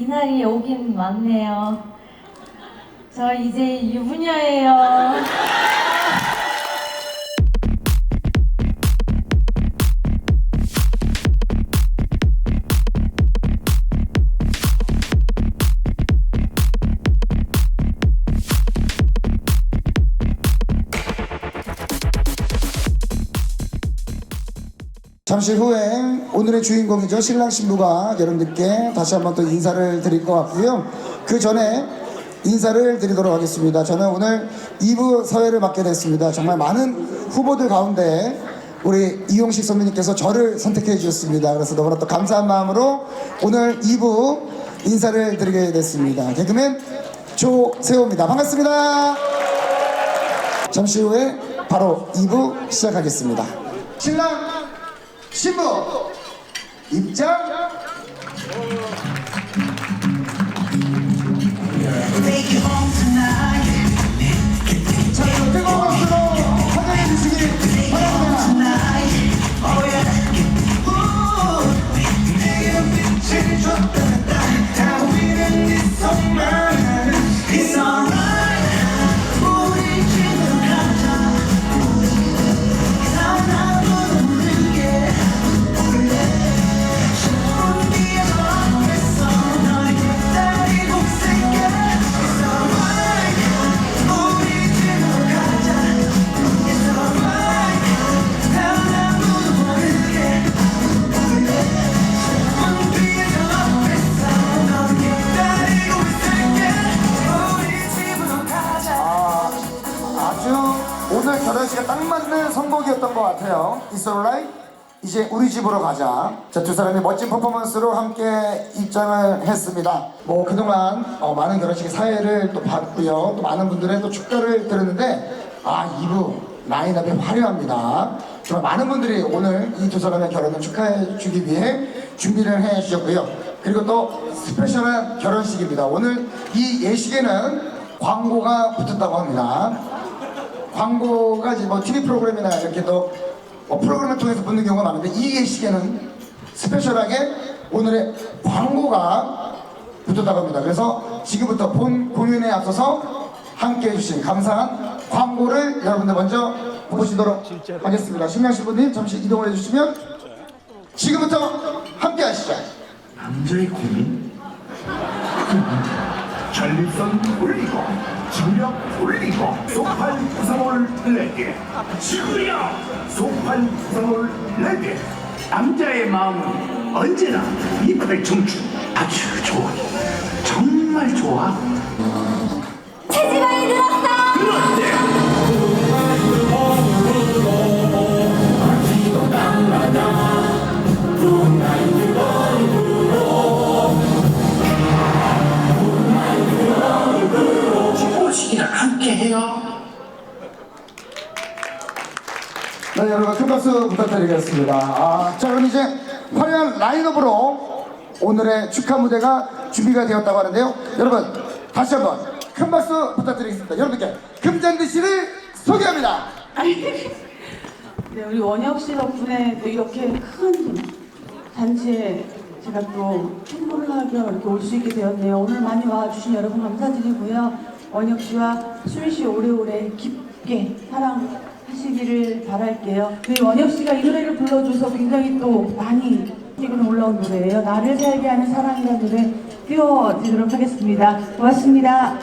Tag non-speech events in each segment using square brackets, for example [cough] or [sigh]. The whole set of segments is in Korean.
이 날이 오긴 왔네요. 저 이제 유부녀예요. 잠시 후에 오늘의 주인공이죠. 신랑 신부가 여러분들께 다시 한번 또 인사를 드릴 것 같고요. 그 전에 인사를 드리도록 하겠습니다. 저는 오늘 2부 사회를 맡게 됐습니다. 정말 많은 후보들 가운데 우리 이용식 선배님께서 저를 선택해 주셨습니다. 그래서 너무나 또 감사한 마음으로 오늘 2부 인사를 드리게 됐습니다. 개그맨 조세호입니다. 반갑습니다. 잠시 후에 바로 2부 시작하겠습니다. 신랑 신부 입장 두 사람이 멋진 퍼포먼스로 함께 입장을 했습니다. 뭐 그동안 어, 많은 결혼식 사회를 또 봤고요. 또 많은 분들의 또 축가를 들었는데 아 2부 라인업이 화려합니다. 정말 많은 분들이 오늘 이 두 사람의 결혼을 축하해 주기 위해 준비를 해 주셨고요. 그리고 또 스페셜한 결혼식입니다. 오늘 이 예식에는 광고가 붙었다고 합니다. 광고가 이제 뭐 TV 프로그램이나 이렇게 또 뭐 프로그램을 통해서 붙는 경우가 많은데 이 예식에는 스페셜하게 오늘의 광고가 붙었다고 합니다. 그래서 지금부터 본 공연에 앞서서 함께 해주신 감사한 광고를 여러분들 먼저 보시도록 하겠습니다. 신랑 신부님 잠시 이동을 해주시면 지금부터 함께 하시죠. 남자의 고민? 전립선 올리고 지구력 올리고 소팔 부상을 내게 지구력 소팔 부상을 내게 남자의 마음은 언제나 이팔 청춘. 아주 좋아. 정말 좋아. 체지방이 늘었어! 그런데 함께 해요. 네, 여러분. 큰 박수 부탁드리겠습니다. 아, 자, 그럼 이제 화려한 라인업으로 오늘의 축하 무대가 준비가 되었다고 하는데요. 여러분, 다시 한번 큰 박수 부탁드리겠습니다. 여러분께 금잔디 씨를 소개합니다. [laughs] 네, 우리 원혁 씨 덕분에 또 이렇게 큰 단체에 제가 또 하며 이렇게 올 수 있게 되었네요. 오늘 많이 와주신 여러분 감사드리고요. 원혁 씨와 수민 씨 오래오래 깊게 사랑 하시기를 바랄게요. 우리 원혁 씨가 이 노래를 불러줘서 굉장히 또 많이 지금 올라온 노래예요. 나를 살게 하는 사랑이라는 노래 띄워드리도록 하겠습니다. 고맙습니다.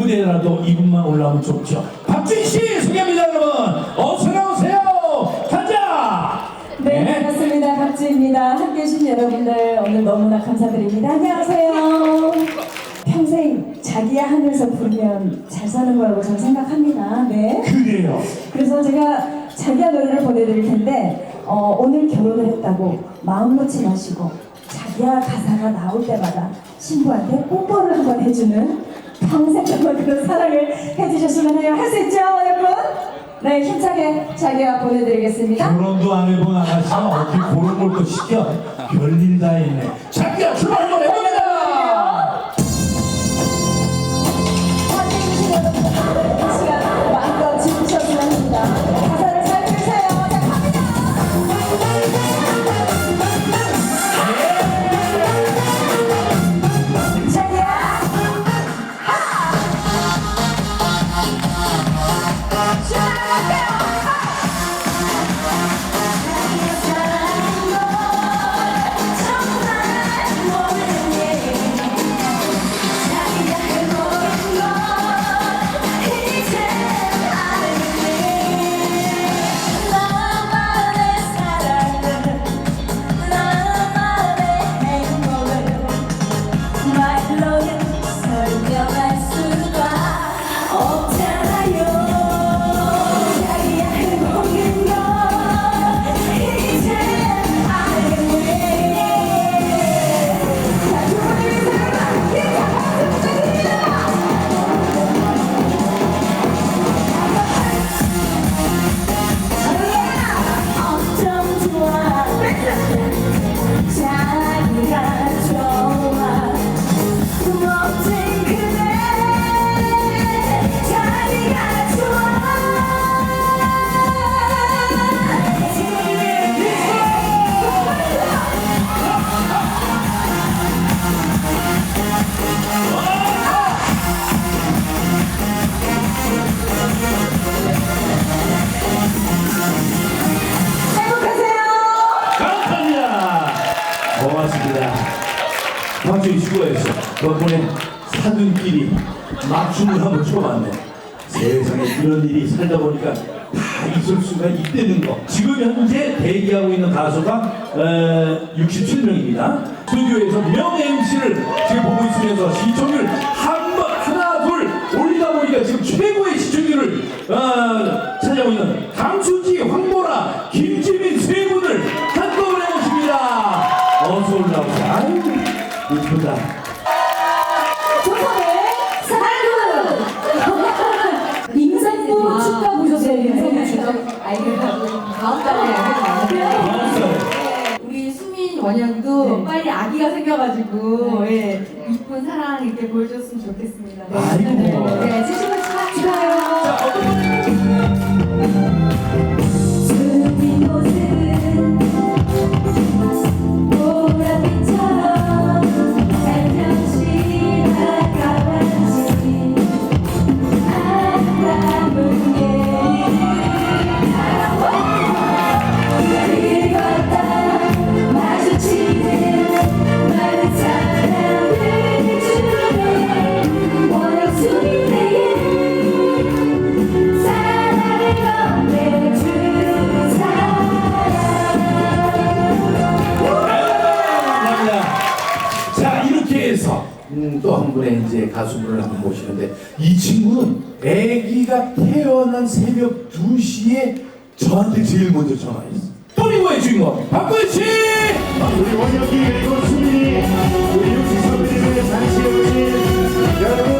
무대라도 이분만 올라오면 좋죠 박준 씨 소개합니다 여러분 어서 나오세요 가자 네, 반갑습니다. 박지입니다. 함께 해주신 여러분들 오늘 너무나 감사드립니다. 안녕하세요. 평생 자기야 하면서 부르면 잘 사는 거라고 저는 생각합니다. 네. 그래요 그래서 제가 자기야 노래를 보내드릴 텐데 어, 오늘 결혼을 했다고 마음 놓지 마시고 자기야 가사가 나올 때마다 신부한테 뽀뽀를 한번 해주는 평생 정말 그런 사랑을 해주셨으면 해요. 할 수 있죠, 여러분? 네, 힘차게 자기야 보내드리겠습니다. 결혼도 안 해본 아가씨가 어떻게 그런 걸 또 시켜 별일 다 있네 자기야 출발 한번 해봅 있을 수가 있다는 거. 지금 현재 대기하고 있는 가수가 어, 67명입니다. 스튜디오에서 명 MC를 지금 보고 있으면서 시청률 한 번 하나 둘 올리다 보니까 지금 최고의 시청률을 어, 차지하고 있는 강수지, 먼저 전화했어. 또리고의 주인공 박구현 씨. 우리 원혁이 그리고 수민이 우리 육지 선배님의 잔치에 오신 여러분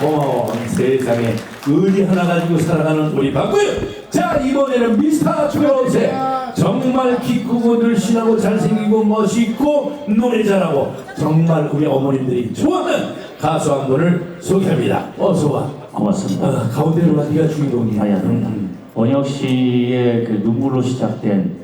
고마워 세상에 의리 하나 가지고 살아가는 우리 박구현 자 이번에는 미스터 트롯의 정말 키 크고 늘씬하고 잘생기고 멋있고 노래 잘하고 정말 우리 어머님들이 좋아하는 가수 한 분을 소개합니다. 어서와. 고맙습니다. 어, 가운데로 가 네가 주인공이야. 아야, 원혁 씨의 그 눈물로 시작된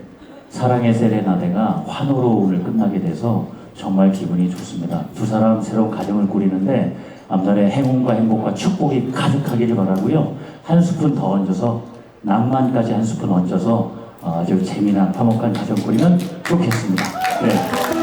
사랑의 세레나데가 환호로 오늘 끝나게 돼서 정말 기분이 좋습니다. 두 사람 새로운 가정을 꾸리는데 앞날에 행운과 행복과 축복이 가득하기를 바라고요. 한 스푼 더 얹어서 낭만까지 한 스푼 얹어서 아주 재미난 화목한 가정 꾸리면 좋겠습니다. 네.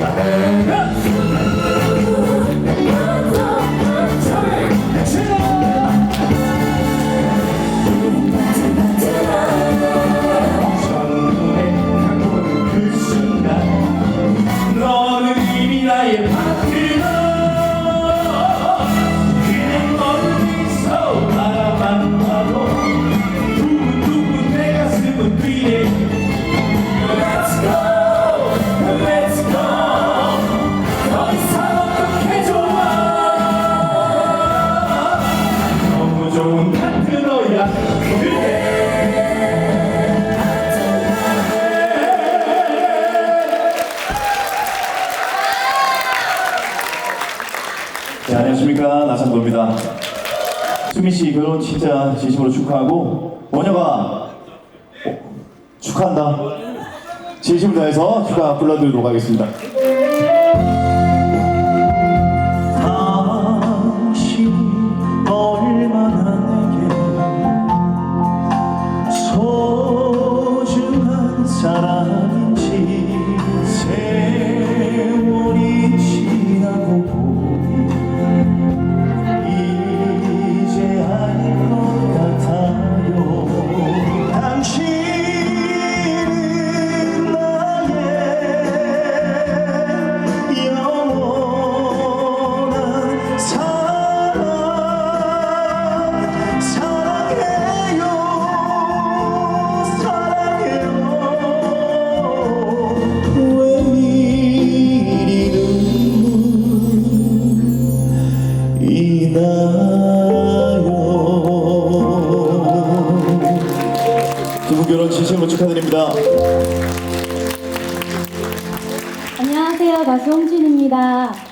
ました。 수민 씨 결혼 진짜 진심으로 축하하고 원혁아 어, 축하한다. 진심을 다해서 축하 불러드리도록 하겠습니다.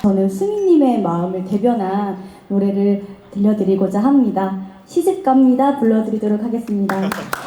저는 수미님의 마음을 대변한 노래를 들려드리고자 합니다. 시집 갑니다. 불러드리도록 하겠습니다. [laughs]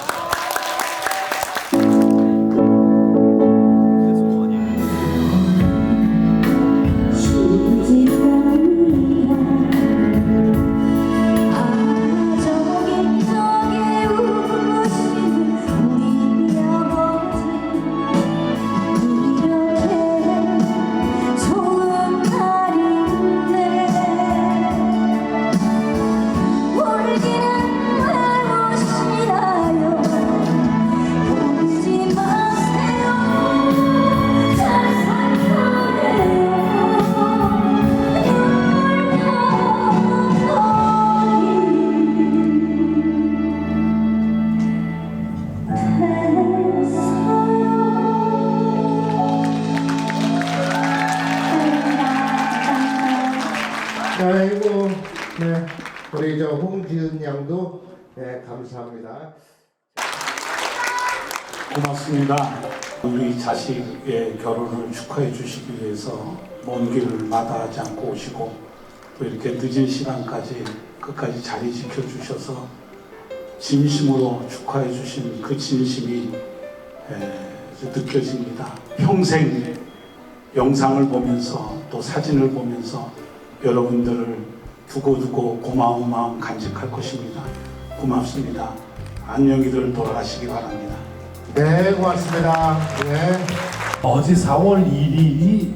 고맙습니다. 우리 자식의 결혼을 축하해 주시기 위해서 먼 길을 마다하지 않고 오시고 또 이렇게 늦은 시간까지 끝까지 자리 지켜 주셔서 진심으로 축하해 주신 그 진심이 에, 느껴집니다. 평생 영상을 보면서 또 사진을 보면서 여러분들을 두고두고 고마운 마음 간직할 것입니다. 고맙습니다. 안녕히들 돌아가시기 바랍니다. 네, 고맙습니다. 네. 어제 4월 1일이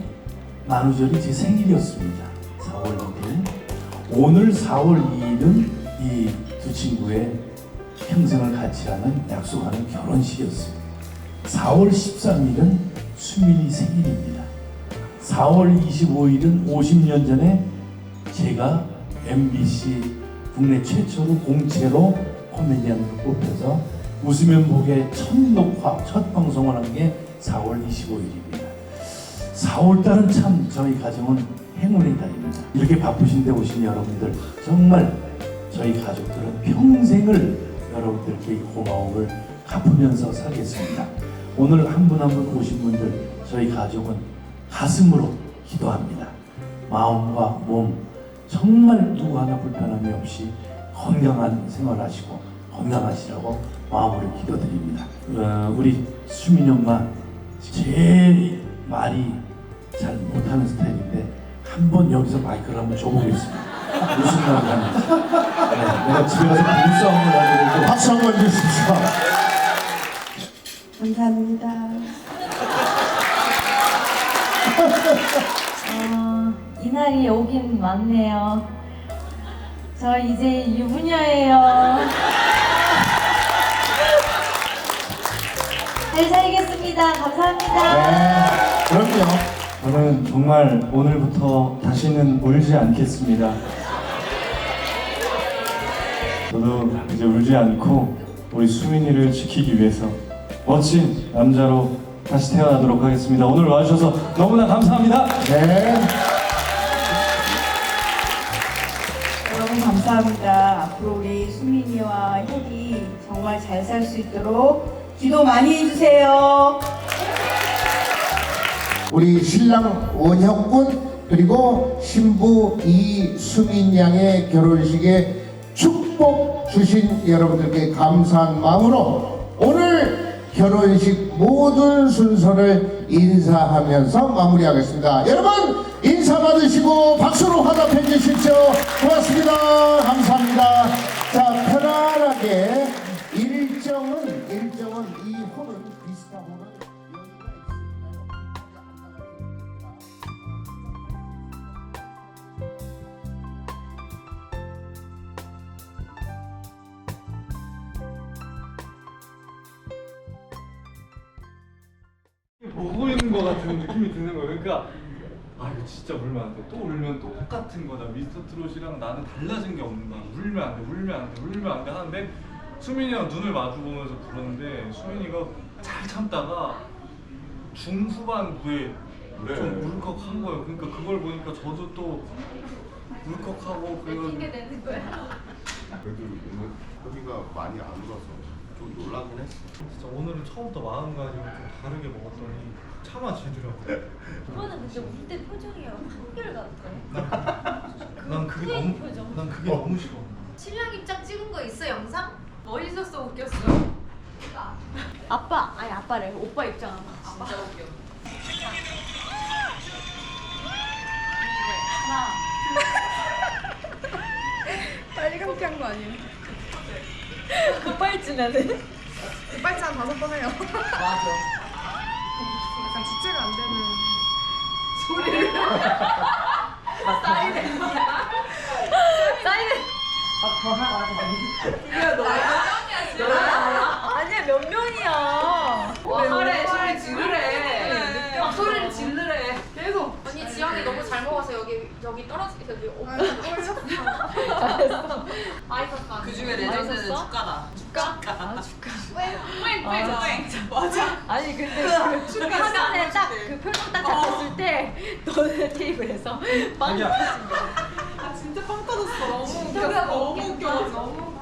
만우절이 제 생일이었습니다. 4월 1일. 오늘 4월 2일은 이 두 친구의 평생을 같이 하는 약속하는 결혼식이었습니다. 4월 13일은 수민이 생일입니다. 4월 25일은 50년 전에 제가 MBC 국내 최초로 공채로 코미디언으로 뽑혀서 웃으면 복의 첫 녹화, 첫 방송을 한 게 4월 25일입니다. 4월 달은 참 저희 가정은 행운의 달입니다. 이렇게 바쁘신데 오신 여러분들 정말 저희 가족들은 평생을 여러분들께 이 고마움을 갚으면서 살겠습니다. 오늘 한 분 한 분 오신 분들 저희 가족은 가슴으로 기도합니다. 마음과 몸 정말 누구 하나 불편함이 없이 건강한 생활하시고 건강하시라고 마음으로 기도드립니다. 어, 우리 수민 엄마 제일 말이 잘 못하는 스타일인데 한 번 여기서 마이크를 한번 줘보겠습니다. [laughs] 무슨 말을 하는지. 네, 내가 집에 가서 부부싸움을 하게 되고 박수 한번 주십시오. 감사합니다. 어, 이 날이 오긴 왔네요. 저 이제 유부녀예요. 잘 살겠습니다. 감사합니다. 네, 그럼요. 저는 정말 오늘부터 다시는 울지 않겠습니다. 저도 이제 울지 않고 우리 수민이를 지키기 위해서 멋진 남자로 다시 태어나도록 하겠습니다. 오늘 와주셔서 너무나 감사합니다. 네. 여러분 감사합니다. 앞으로 우리 수민이와 혁이 정말 잘 살 수 있도록 기도 많이 해주세요. 우리 신랑 원혁군 그리고 신부 이수민 양의 결혼식에 축복 주신 여러분들께 감사한 마음으로 오늘 결혼식 모든 순서를 인사하면서 마무리하겠습니다. 여러분 인사 받으시고 박수로 화답해 주십시오. 고맙습니다. 감사합니다. 자 편안하게 보고 있는 것 같은 느낌이 드는 거예요. 그러니까 아 이거 진짜 울면 안 돼. 또 울면 또 똑같은 거다. 미스터 트롯이랑 나는 달라진 게 없는 거야. 울면 안 돼, 울면 안 돼, 울면 안 돼 하는데 수민이랑 눈을 마주 보면서 부르는데 수민이가 잘 참다가 중후반부에 좀 울컥한 거예요. 그러니까 그걸 보니까 저도 또 울컥하고 그래가지고 되는 거야. 그래도 오늘 허비가 많이 안 울어서 좀 놀라긴 했어. 진짜 오늘은 처음부터 마음가짐을 좀 다르게 먹었더니 참아지더라고요. 그거는 근데 울 때 표정이 한결같아. 난 그게 너무 표정. 난 그게 너무 싫어. 신랑 입장 찍은 거 있어 영상? 멋있었어 웃겼어. 아빠 아니 아빠래 오빠 입장 아빠 진짜 웃겨. 빨리 감기 한거 아니에요? 급발진하네 빨리 한 다섯 번 해요. 맞아. 약간 주체가 안 되는. 소리를. 사인해. 사인해 이게 너야? 너야? 아니야 몇 명이야 와 하래 소리 지르래. 막 소리를 지르래. 계속. 언니 지영이 너무 잘 먹어서 여기 여기 떨어지게 여기 잘했어. 맛있었어. 그 중에 레전드는 축가다. 축가? 아 축가. 웽웽웽. 맞아. 아니 근데 [laughs] 그 축가 화면에 진짜 딱그 표정 딱 잡혔을 때 너네 테이블에서 빵 자기야. 아 진짜 빵 터졌어. 너무 웃겼어. 너무 웃겨. 너무